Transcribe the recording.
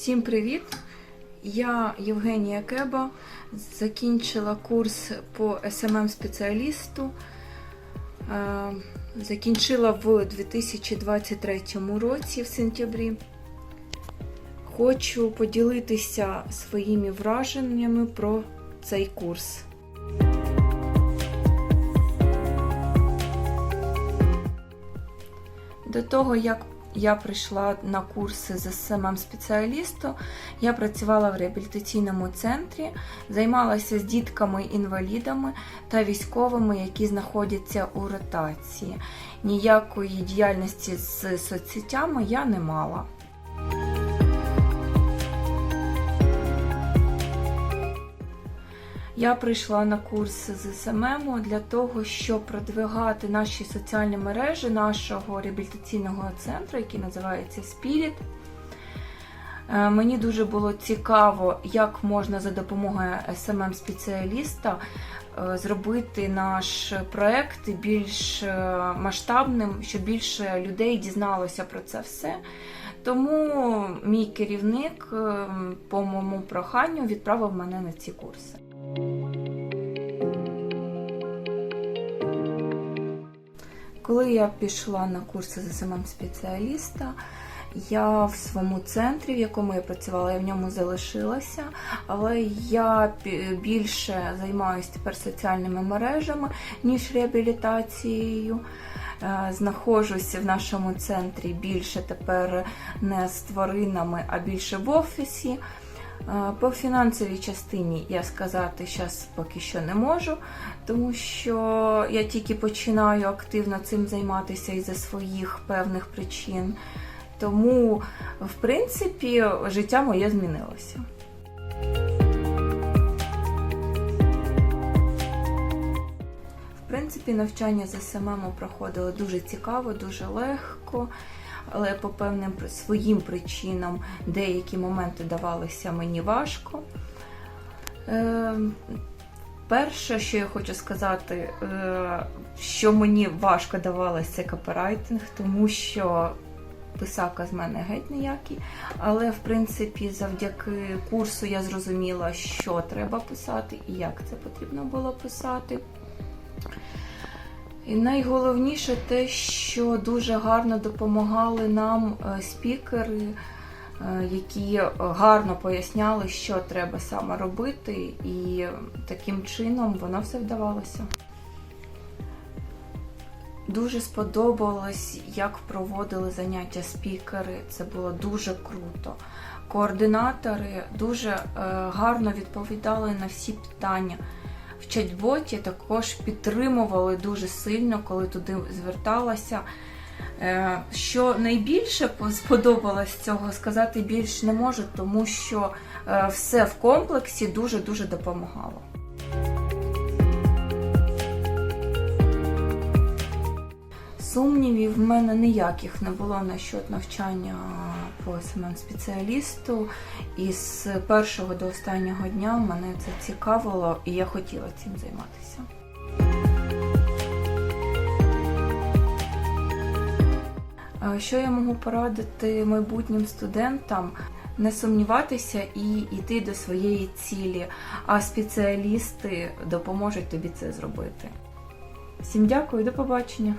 Всім привіт! Я Євгенія Кеба, закінчила курс по СММ спеціалісту. Е, Закінчила в 2023 році в сентябрі. Хочу поділитися своїми враженнями про цей курс. До того, як я прийшла на курси з самим спеціалістом, я працювала в реабілітаційному центрі, займалася з дітками-інвалідами та військовими, які знаходяться у ротації. Ніякої діяльності з соцсетями я не мала. Я прийшла на курс з СММ для того, щоб продвигати наші соціальні мережі нашого реабілітаційного центру, який називається Spirit. Е, Мені дуже було цікаво, як можна за допомогою smm спеціаліста е, зробити наш проект більш е, масштабним, щоб більше людей дізналося про це все. Тому мій керівник по моєму проханню відправив мене на ці курси. Коли я пішла на курси з СММ спеціаліста, я в своєму центрі, в якому я працювала, я в ньому залишилася, але я більше займаюся тепер соціальними мережами, ніж реабілітацією. Е, Знаходжуся в нашому центрі більше тепер не з тваринами, а більше в офісі. Е, По фінансовій частині я сказати зараз поки що не можу, тому що я тільки починаю активно цим займатися із-за своїх певних причин. Тому, в принципі, життя моє змінилося. В принципі, навчання з СММ проходило дуже цікаво, дуже легко, але по певним своїм причинам деякі моменти давалися мені важко. Е, Перше, що я хочу сказати, е, що мені важко давалося, це копірайтинг, тому що писака з мене геть ніякий. Але в принципі, завдяки курсу я зрозуміла, що треба писати і як це потрібно було писати. І найголовніше те, що дуже гарно допомагали нам е, спікери, е, які гарно поясняли, що треба саме робити, і таким чином воно все вдавалося. Дуже сподобалось, як проводили заняття спікери. Це було дуже круто. Координатори дуже е, гарно відповідали на всі питання. В чат-боті також підтримували дуже сильно, коли туди зверталася. Е, Що найбільше по- сподобалось цього, сказати більш не можу, тому що е, все в комплексі дуже-дуже допомагало. Сумнівів в мене ніяких не було насчет навчання по СММ спеціалісту. І з першого до останнього дня мене це цікавило, і я хотіла цим займатися. Е, Що я можу порадити майбутнім студентам? Не сумніватися і йти до своєї цілі, а спеціалісти допоможуть тобі це зробити. Всім дякую, до побачення!